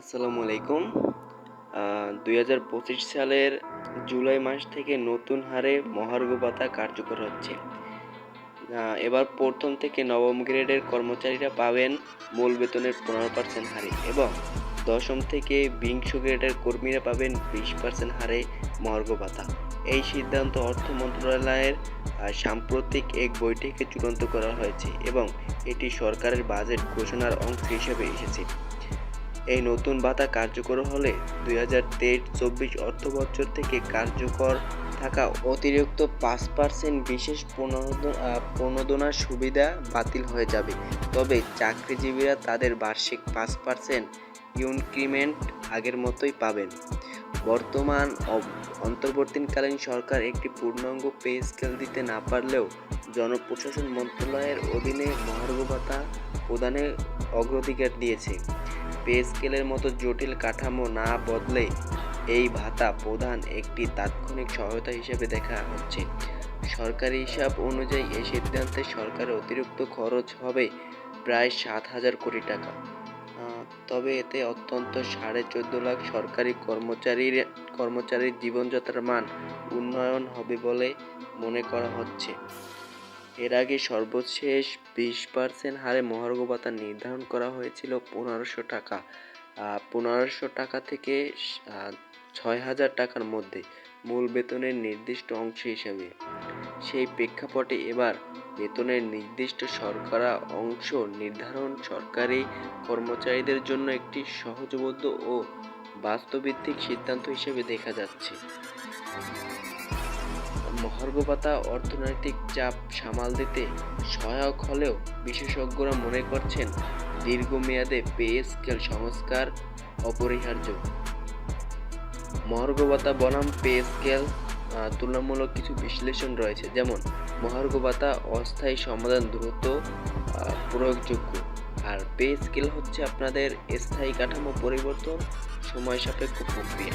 আসসালামু আলাইকুম। দুই হাজার পঁচিশ সালের জুলাই মাস থেকে নতুন হারে মহার্ঘ ভাতা কার্যকর হচ্ছে। এবার প্রথম থেকে নবম গ্রেডের কর্মচারীরা পাবেন মূল বেতনের পনেরো পার্সেন্ট হারে এবং দশম থেকে বিংশ গ্রেডের কর্মীরা পাবেন বিশ পার্সেন্ট হারে মহার্ঘ ভাতা। এই সিদ্ধান্ত অর্থ মন্ত্রণালয়ের সাম্প্রতিক এক বৈঠকে চূড়ান্ত করা হয়েছে এবং এটি সরকারের বাজেট ঘোষণার অংশ হিসেবে এসেছে। এই নতুন ভাতা কার্যকর হলে দুই হাজার তেইশ চব্বিশ অর্থ বছর থেকে কার্যকর থাকা অতিরিক্ত পাঁচ পার্সেন্ট বিশেষ প্রণোদন- প্রণোদনার সুবিধা বাতিল হয়ে যাবে। তবে চাকরিজীবীরা তাদের বার্ষিক পাঁচ পার্সেন্ট ইনক্রিমেন্ট আগের মতোই পাবেন। বর্তমান অন্তর্বর্তীকালীন সরকার একটি পূর্ণাঙ্গ পে স্কেল দিতে না পারলেও জনপ্রশাসন মন্ত্রণালয়ের অধীনে মহার্ঘ ভাতা প্রদানে অগ্রাধিকার দিয়েছে। পে স্কেলের মতো জটিল কাঠামো না বদলে এই ভাতা প্রদান একটি তাৎক্ষণিক সহায়তা হিসেবে দেখা হচ্ছে। সরকারি হিসাব অনুযায়ী এই সিদ্ধান্তে সরকারের অতিরিক্ত খরচ হবে প্রায় সাত হাজার কোটি টাকা। তবে এতে অত্যন্ত সাড়ে চোদ্দ লাখ সরকারি কর্মচারীর কর্মচারীর জীবনযাত্রার মান উন্নয়ন হবে বলে মনে করা হচ্ছে। এর আগে সর্বশেষ বিশ পার্সেন্ট হারে মহার্ঘ ভাতা নির্ধারণ করা হয়েছিল পনেরোশো টাকা। পনেরোশো টাকা থেকে ছয় হাজার টাকার মধ্যে মূল বেতনের নির্দিষ্ট অংশ হিসাবে। সেই প্রেক্ষাপটে এবার বেতনের নির্দিষ্ট শর্করা অংশ নির্ধারণ সরকারি কর্মচারীদের জন্য একটি সহজবদ্ধ ও বাস্তবভিত্তিক সিদ্ধান্ত হিসেবে দেখা যাচ্ছে। মহার্ঘ ভাতা অর্থনৈতিক চাপ সামাল দিতে সহায়ক হলেও বিশেষজ্ঞরা মনে করছেন দীর্ঘমেয়াদে পে স্কেল সংস্কার অপরিহার্য। মহার্ঘ ভাতা বনাম পে স্কেল তুলনামূলক কিছু বিশ্লেষণ রয়েছে, যেমন মহার্ঘ ভাতা অস্থায়ী সমাধান দ্রুত প্রয়োগযোগ্য। আর পে স্কেল হচ্ছে আপনাদের স্থায়ী কাঠামো পরিবর্তন সময় সাপেক্ষ প্রক্রিয়া।